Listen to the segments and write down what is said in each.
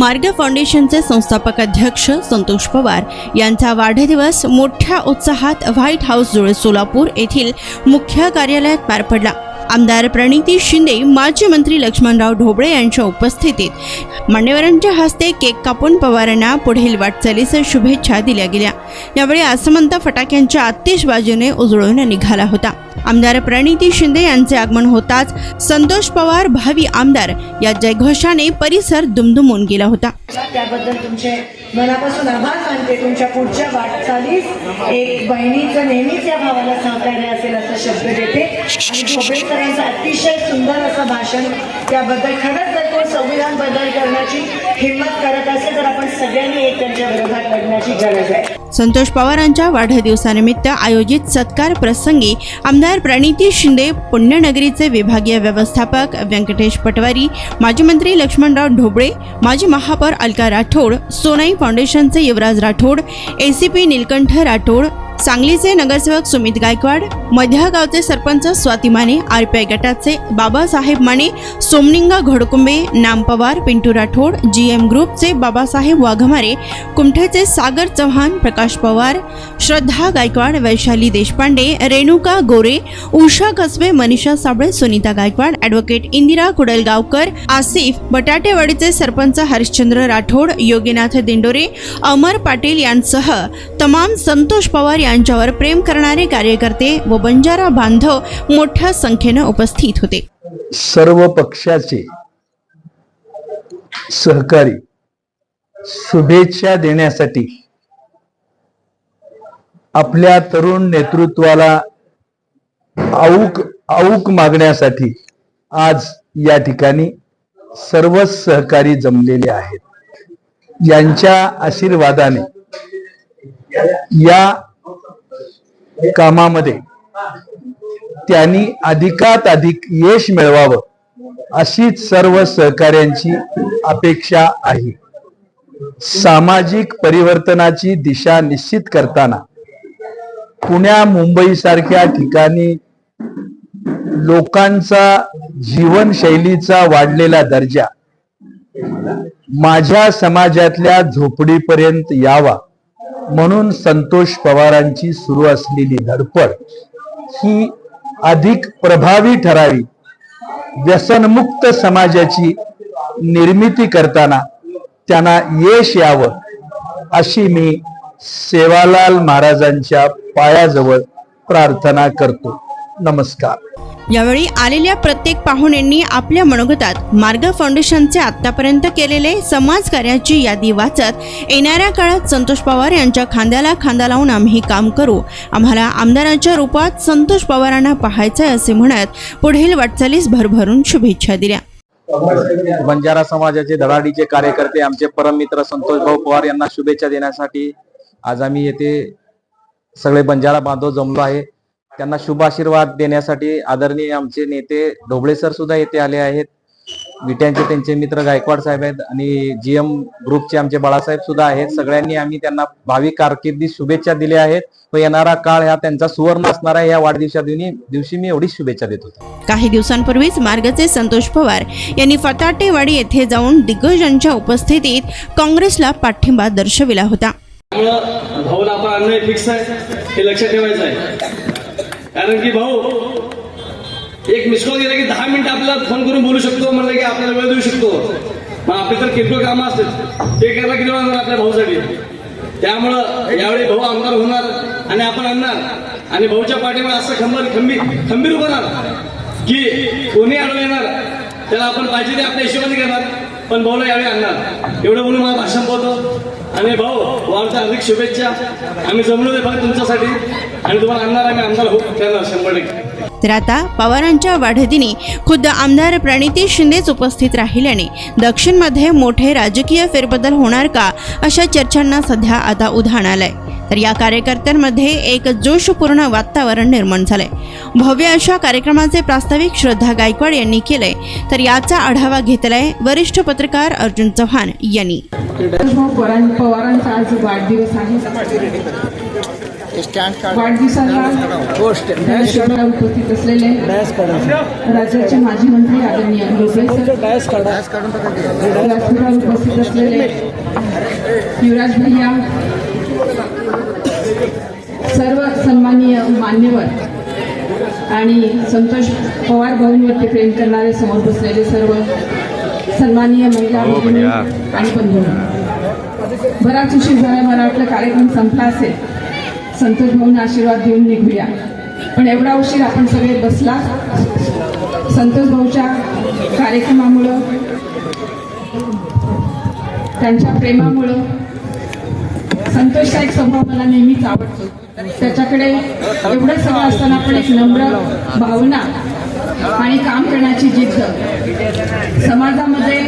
मार्ग फाउंडेशनचे संस्थापक अध्यक्ष संतोष पवार यांचा वाढदिवस मोठ्या उत्साहात व्हाईट हाऊस जुळे सोलापूर येथील मुख्य कार्यालयात पार पडला. आमदार प्रणिती शिंदे माजी मंत्री लक्ष्मणराव ढोबळे यांच्या उपस्थितीत. मान्यवरांच्या हस्ते केक कापून पवारांना पुढील वाटचालीस शुभेच्छा दिल्या गेल्या. यावेळी आसमंत फटाक्यांच्या आतिषबाजीने उजळून निघाला होता. आमदार प्रणिती शिंदे यांचे आगमन होताच संतोष पवार भावी आमदार या जयघोषाने परिसर दुमदुमून गेला होता. त्याबद्दल तुमचे मनापासून आभार मानते. तुमच्या पुढच्या वाटचालीस एक बहिणीचं नेहमीच या भावाला सहकार्य असेल असा शब्द देते. आणि ढोबळेकरांचं अतिशय सुंदर असं भाषण त्याबद्दल खरंच जर कोण संविधान बदल करण्याची हिंमत करत असेल तर आपण सगळ्यांनी एक त्यांच्या विरोधात लढण्याची गरज आहे. संतोष पवारांच्या वाढदिवसानिमित्त आयोजित सत्कार प्रसंगी आमदार प्रणिती शिंदे पुण्यनगरीचे विभागीय व्यवस्थापक व्यंकटेश पटवारी माजी मंत्री लक्ष्मणराव ढोबळे माजी महापौर अलका राठोड सोनाई फाउंडेशनचे युवराज राठोड एसीपी नीलकंठ राठोड सांगलीचे नगरसेवक सुमित गायकवाड मध्या गावचे सरपंच स्वाती माने आरपीआय गटाचे बाबासाहेब माने सोमनिंगा घोडकुंबे नाम पवार पिंटू राठोड जी एम ग्रुपचे बाबासाहेब वाघमारे कुमठेचे सागर चव्हाण प्रकाश पवार श्रद्धा गायकवाड वैशाली देशपांडे रेणुका गोरे उषा कसबे मनीषा साबळे सुनीता गायकवाड ॲडव्होकेट इंदिरा कुडलगावकर आसिफ बटाटेवाडीचे सरपंच हरिश्चंद्र राठोड योगीनाथ दिंडोरे अमर पाटील यांसह तमाम संतोष पवार यांच्यावर प्रेम करणारे कार्यकर्ते व बंजारा बांधव मोठ्या संख्येनं उपस्थित होते. सर्व पक्षाचे सहकारी शुभेच्छा देण्यासाठी आपल्या तरुण नेतृत्वाला आऊक आऊक मागण्यासाठी आज या ठिकाणी सर्व सहकारी जमलेले आहेत. यांच्या आशीर्वादाने या कामामध्ये. त्यांनी अधिकात अधिक यश मिळवावं अशीच सर्व सहकार्यांची अपेक्षा आहे. सामाजिक परिवर्तनाची दिशा निश्चित करताना पुण्या मुंबई सारख्या ठिकाणी लोकांचा जीवनशैलीचा वाढलेला दर्जा माझ्या समाजातल्या झोपडीपर्यंत यावा. म्हणून संतोष पवारांची सुरू असलेली धडपड ही अधिक प्रभावी ठरावी. व्यसनमुक्त समाजाची निर्मिती करताना त्यांना यश यावं अशी मी सेवालाल महाराजांच्या पायाजवळ प्रार्थना करतो. नमस्कार. यावेळी आलेल्या प्रत्येक पाहुण्यांनी आपल्या मनोगतात मार्ग फाउंडेशनचे आतापर्यंत केलेले समाजकार्याची यादी वाचत येणाऱ्या काळात संतोष पवार यांच्या खांद्याला खांदा लावून आम्ही काम करू. आम्हाला आमदारांच्या रूपात संतोष पवारांना पाहायचंय असे म्हणत पुढील वाटचालीस भरभरून शुभेच्छा दिल्या. बंजारा समाजाचे धडाडीचे कार्यकर्ते आमचे परममित्र संतोष भाऊ पवार यांना शुभेच्छा देण्यासाठी आज आम्ही येथे सगळे बंजारा बांधव जमलो आहे. त्यांना शुभ आशीर्वाद देण्यासाठी आदरणीय आमचे नेते ढोबळे सर सुद्धा येथे आले आहेत. विट्यांचे त्यांचे मित्र गायकवाड साहेब आहेत आणि जीएम ग्रुपचे आमचे बाळासाहेब सुद्धा आहेत. सगळ्यांनी आम्ही त्यांना भावी कारकिर्दीत शुभेच्छा दिल्या आहेत. व येणारा काळ हा त्यांचा सुवर्ण असणार आहे. या वाढदिवसा दिवशी मी एवढीच शुभेच्छा देत होतो. काही दिवसांपूर्वीच मार्गचे संतोष पवार यांनी फताटेवाडी येथे जाऊन दिग्गजांच्या उपस्थितीत काँग्रेसला पाठिंबा दर्शविला होता. भाऊला आपण हे फिक्स आहे. हे लक्षात ठेवायचं आहे. कारण की भाऊ एक मिस कॉल गेला की दहा मिनिटं आपल्याला फोन करून बोलू शकतो म्हणलं की आपल्याला वेळ देऊ शकतो. मग आपले तर किरकोळ कामं असतात. ते करायला किती वेळ आपल्या भाऊसाठी? त्यामुळं यावेळी भाऊ आमदार होणार आणि आपण आणणार. आणि भाऊच्या पाठीवर असं खंबर खंबीर खंबीर होणार की कोणी अडवं येणार त्याला आपण पाहिजे ते आपल्या हिशोबाने करणार पण भाऊला यावेळी आणणार. एवढं बोलून मला भाषण बोलतो आणि भाऊ वाढच्या अधिक शुभेच्छा. आम्ही जमलो ते फक्त तुमच्यासाठी. आणि तुम्हाला आणणार आम्ही आमदार हो त्यांना शंभर टक्के. तर आता पवारांच्या वाढदिनी खुद्द आमदार प्रणिती शिंदेच उपस्थित राहिल्याने दक्षिणमध्ये मोठे राजकीय फेरबदल होणार का अशा चर्चांना सध्या आता उधाण आलंय. तर या कार्यकर्त्यांमध्ये एक जोशपूर्ण वातावरण निर्माण झालंय. भव्य अशा कार्यक्रमाचे प्रास्ताविक श्रद्धा गायकवाड यांनी केलंय. तर याचा आढावा घेतलाय वरिष्ठ पत्रकार अर्जुन चव्हाण यांनी. पवारांचा आज वाढदिवस आहे. वाढदिवसाला उपस्थित असलेले राज्याचे माजी मंत्री आदरणीय उपस्थित असलेले युवराज भैया सर्व सन्माननीय मान्यवर आणि संतोष पवार भाऊंवरती प्रेम करणारे समोर बसलेले सर्व सन्माननीय महिला भगिनी आणि बंधू. बराच उशीर झाला मला वाटलं कार्यक्रम संपला असेल. संतोष भाऊंना आशीर्वाद देऊन निघूया. पण एवढा उशीर आपण सगळे बसला. संतोष भाऊच्या कार्यक्रमामुळं त्यांच्या प्रेमामुळं संतोषचा एक स्वभाव मला नेहमीच आवडतो. त्याच्याकडे एवढं सगळं असताना पण एक नम्र भावना आणि काम करण्याची जिद्द. समाजामध्ये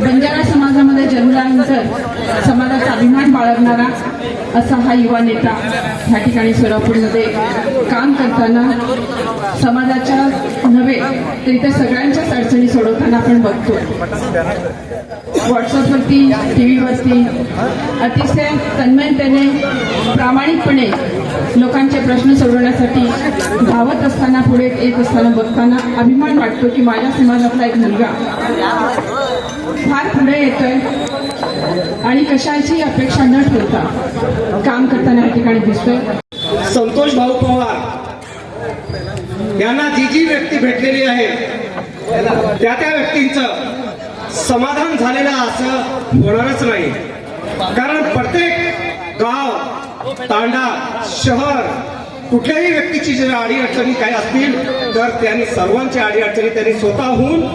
बंजारा समाजामध्ये जन्मल्यानंतर समाजाचा अभिमान बाळगणारा असा हा युवा नेता ह्या ठिकाणी सोलापूरमध्ये काम करताना समाजाच्या तर इतर सगळ्यांच्याच अडचणी सोडवताना आपण बघतो व्हॉट्सअपवरती टी व्हीवरती अतिशय तन्मयतेने प्रामाणिकपणे लोकांचे प्रश्न सोडवण्यासाठी धावत असताना पुढे येत असताना बघताना अभिमान वाटतो की माझ्या समाजातला एक मुलगा फार पुढे येतोय आणि कशाची अपेक्षा न ठेवता काम करताना या ठिकाणी दिसतोय. संतोष भाऊ पवार यांना जी जी व्यक्ती भेटलेली आहे त्या त्या व्यक्तींचं समाधान झालेलं असं होणारच नाही. कारण प्रत्येक गाव तांडा शहर कुठल्याही व्यक्तीची जर अडीअडचणी काही असतील तर त्यांनी सर्वांची अडीअडचणी त्यांनी स्वतःहून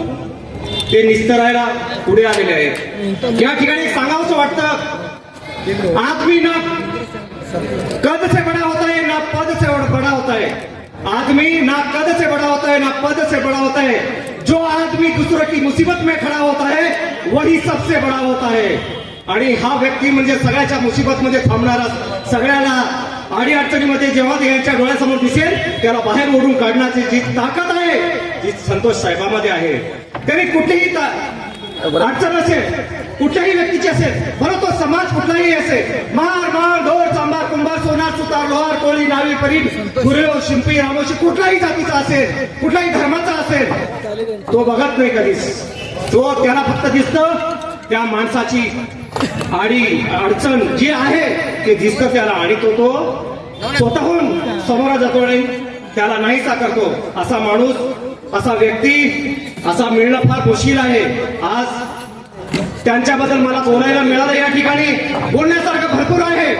ते निस्तरायला पुढे आलेले आहेत. या ठिकाणी सांगावंसं वाटतं आदमी ना कद से बड़ा होता है ना पद से बड़ा होता है आदमी ना कद से बड़ा होता है ना पद से बड़ा होता है। जो आदमी दूसरों की मुसीबत में खड़ा होता है वही सबसे बड़ा होता है। आणि हा व्यक्ती म्हणजे सगळ्याच्या मुसीबत मध्ये थांबणारा सगळ्याला अडी अडचणीमध्ये जेव्हा ते यांच्या डोळ्यासमोर दिसेल त्याला बाहेर ओढून काढण्याची जी ताकद आहे ती संतोष साहेबामध्ये आहे. त्यांनी कुठलीही अडचण असेल कुठल्याही व्यक्तीची असेल बरं तो समाज कुठलाही असेल मार मार ढोर सुतार लोहार कोळी नावी परीट गुरेव शिंपी रामोशी कुठलाही जातीचा असेल कुठल्याही धर्माचा असेल तो बघत नाही कधीच. तो त्याला फक्त दिसत त्या माणसाची आडी अडचण जी आहे ते दिसतं त्याला आणि तो तो स्वतःहून समोर जातो आणि त्याला नाहीसा करतो. असा माणूस असा व्यक्ती असा मिळणं फार मुश्किल आहे. आज त्यांच्याबद्दल मला बोलायला मिळालं या ठिकाणी. बोलण्यासारखं भरपूर आहे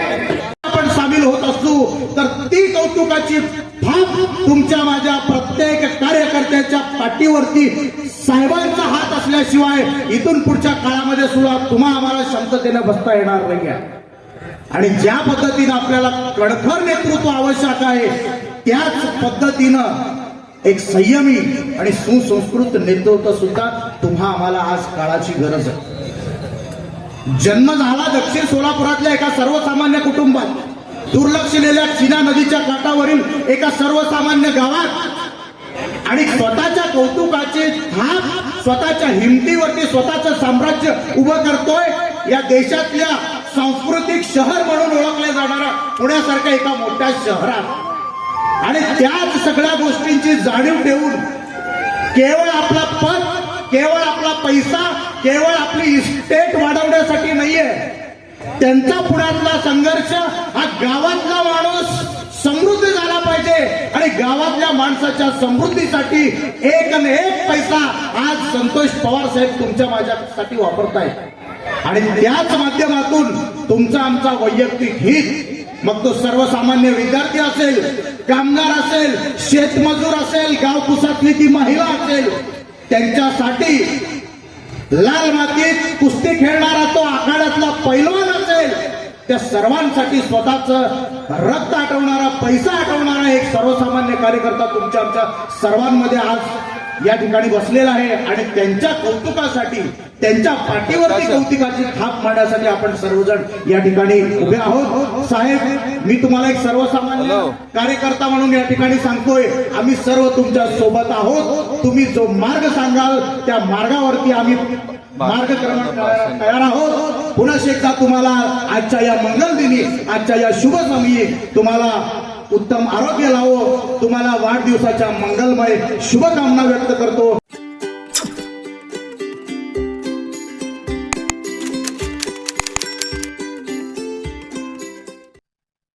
आपण सामील होत असू तर ती कौतुकाची थाप तुमच्या माझ्या प्रत्येक कार्यकर्त्याच्या पाठीवरती साहेबांचा हात असल्याशिवाय इथून पुढच्या काळामध्ये सुद्धा तुम्हा आम्हाला शांततेने बसता येणार नाही आणि ज्या पद्धतीनं आपल्याला कणखर नेतृत्व आवश्यक आहे त्याच पद्धतीनं एक संयमी आणि सुसंस्कृत नेतृत्व सुद्धा तुम्हा आम्हाला आज काळाची गरज आहे. जन्म झाला दक्षिण सोलापुरातल्या एका सर्वसामान्य कुटुंबात. दुर्लक्षलेल्या चिना नदीच्या काठावरील एका सर्वसामान्य गावात. आणि स्वतःच्या कौतुकाचे थाप स्वतःच्या हिमतीवरती स्वतःचं साम्राज्य उभं करतोय या देशातल्या सांस्कृतिक शहर म्हणून ओळखल्या जाणाऱ्या पुण्यासारख्या एका मोठ्या शहरात. आणि त्याच सगळ्या गोष्टींची जाणीव ठेवून केवळ आपला पद केवळ आपला पैसा केवळ आपली इस्टेट वाढवण्यासाठी नाहीये. त्यांचा पुण्यातला संघर्ष हा गावातला माणूस समृद्ध झाला पाहिजे. आणि गावातल्या माणसाच्या समृद्धीसाठी एक आणि एक पैसा आज संतोष पवार साहेब तुमच्या माझ्यासाठी वापरताय. आणि त्याच माध्यमातून तुमचा आमचा वैयक्तिक हित मग तो सर्वसामान्य विद्यार्थी असेल कामगार असेल शेतमजूर असेल गावकुसातली ती महिला असेल त्यांच्यासाठी लाल मातीत कुस्ती खेळणारा तो आखाड्यातला पैलवान असेल त्या सर्वांसाठी स्वतःच रक्त आठवणारा पैसा आठवणारा एक सर्वसामान्य कार्यकर्ता तुमच्या आमच्या सर्वांमध्ये आज या ठिकाणी बसलेला आहे आणि त्यांच्या कौतुकासाठी त्यांच्या पाठीवरती कौतुकाची थाप मारण्यासाठी आपण सर्वजण या ठिकाणी उभे आहोत. साहेब मी तुम्हाला एक सर्वसामान्य कार्यकर्ता म्हणून या ठिकाणी सांगतोय आम्ही सर्व तुमच्यासोबत आहोत. तुम्ही जो मार्ग सांगाल त्या मार्गावरती आम्ही मार्गक्रमण करायला तयार आहोत. पुन्हा एकदा तुम्हाला आजच्या या मंगल दिनी आजच्या या शुभ समयी तुम्हाला उत्तम आरोग्य लावो. तुम्हाला वाढदिवसाच्या मंगलमय शुभकामना व्यक्त करतो.